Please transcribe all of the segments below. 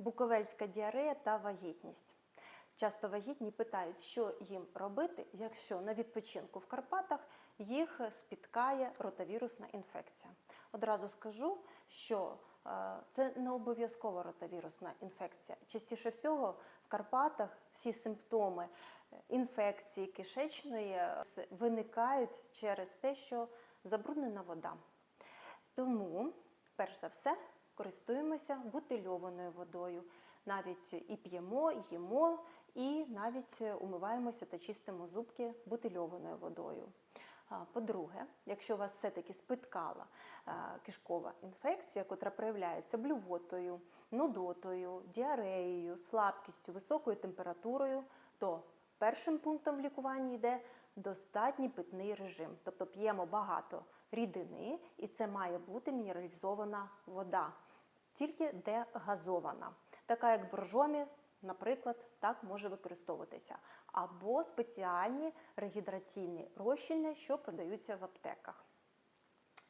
Буковельська діарея та вагітність. Часто вагітні питають, що їм робити, якщо на відпочинку в Карпатах їх спіткає ротавірусна інфекція. Одразу скажу, що е, це не обов'язково ротавірусна інфекція. Частіше всього в Карпатах всі симптоми е, інфекції кишечної е, виникають через те, що забруднена вода. Тому, перш за все, користуємося бутильованою водою. Навіть і п'ємо, і їмо, і навіть умиваємося та чистимо зубки бутильованою водою. По-друге, якщо вас все-таки спиткала кишкова інфекція, котра проявляється блювотою, нудотою, діареєю, слабкістю, високою температурою, то першим пунктом в лікуванні йде достатній питний режим. Тобто п'ємо багато рідини, і це має бути мінералізована вода, тільки де газована, така як боржомі. Наприклад, так може використовуватися або спеціальні регідраційні розчини, що продаються в аптеках.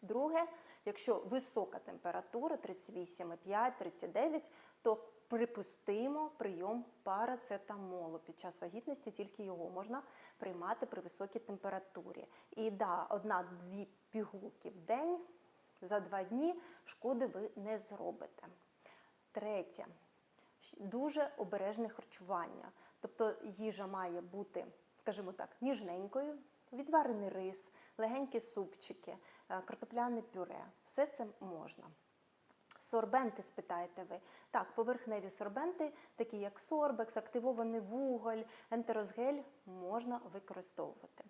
Друге, якщо висока температура 38,5, 39, то припустимо прийом парацетамолу під час вагітності, тільки його можна приймати при високій температурі. І да, одна-дві пігулки в день за два дні шкоди ви не зробите. Третє дуже обережне харчування. Тобто їжа має бути, скажімо так, ніжненькою, відварений рис, легенькі супчики, е, картопляне пюре. Все це можна. Сорбенти, спитаєте ви. Так, поверхневі сорбенти, такі як сорбекс, активований вуголь, ентерозгель, можна використовувати.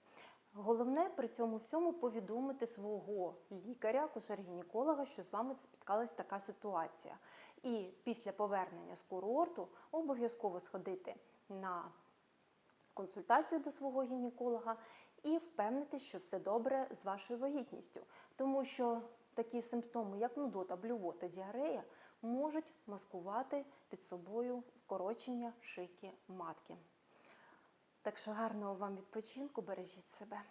Головне при цьому всьому повідомити свого лікаря, кушер-гінеколога, що з вами спіткалась така ситуація. І після повернення з курорту обов'язково сходити на консультацію до свого гінеколога і впевнитись, що все добре з вашою вагітністю. Тому що такі симптоми, як нудота, блювота, діарея, можуть маскувати під собою вкорочення шийки матки. Так що гарного вам відпочинку, бережіть себе.